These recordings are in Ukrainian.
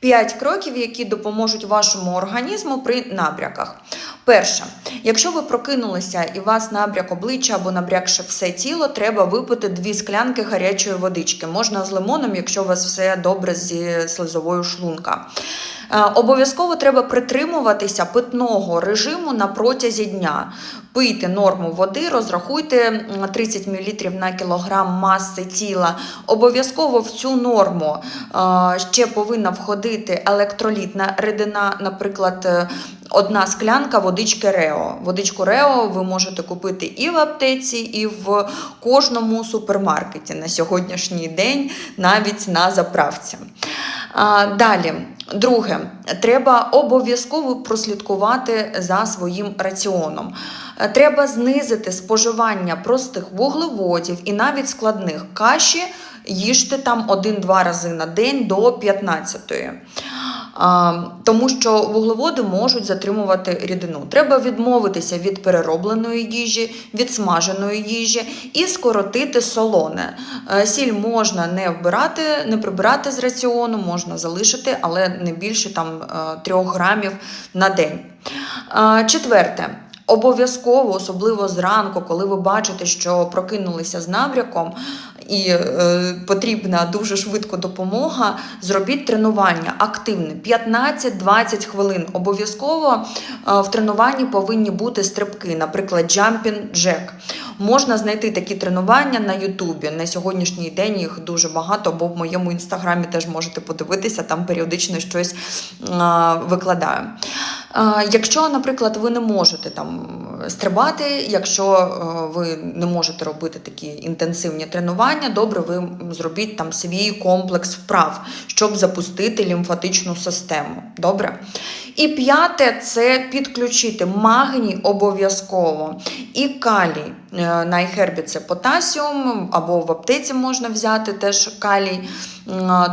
5 кроків, які допоможуть вашому організму при набряках. Перше, якщо ви прокинулися і у вас набряк обличчя або набрякше все тіло, треба випити дві склянки гарячої водички. Можна з лимоном, якщо у вас все добре зі слизовою шлунка. Е, Обов'язково треба притримуватися питного режиму на протязі дня. Пийте норму води, розрахуйте 30 мл на кілограм маси тіла. Обов'язково в цю норму е, ще повинна входити електролітна рідина, наприклад, е, одна склянка водички Рео. Водичку Рео ви можете купити і в аптеці, і в кожному супермаркеті на сьогоднішній день, навіть на заправці. А, Далі, друге, треба обов'язково прослідкувати за своїм раціоном. Треба знизити споживання простих вуглеводів і навіть складних каші. Їжте там один-два рази на день до 15-ї. Тому що вуглеводи можуть затримувати рідину. Треба відмовитися від переробленої їжі, від смаженої їжі і скоротити солоне. Е, Сіль можна не вбирати, не прибирати з раціону, можна залишити, але не більше там 3 грамів на день. Е, Четверте. Обов'язково, особливо зранку, коли ви бачите, що прокинулися з набряком і е, потрібна дуже швидко допомога, зробіть тренування активне 15-20 хвилин. Обов'язково е, в тренуванні повинні бути стрибки, наприклад, jumping jack. Можна знайти такі тренування на Ютубі. На сьогоднішній день їх дуже багато, бо в моєму інстаграмі теж можете подивитися, там періодично щось е, викладаю. Якщо, наприклад, ви не можете там стрибати, якщо е, ви не можете робити такі інтенсивні тренування, добре, ви зробіть там свій комплекс вправ, щоб запустити лімфатичну систему. Добре? І п'яте це підключити магній обов'язково і калій. Е, На iHerb це потасіум, або в аптеці можна взяти теж калій,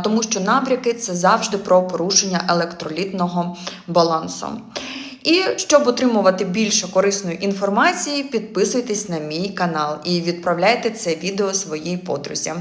тому що набряки це завжди про порушення електролітного балансу. І щоб отримувати більше корисної інформації, підписуйтесь на мій канал і відправляйте це відео своїй подрузі.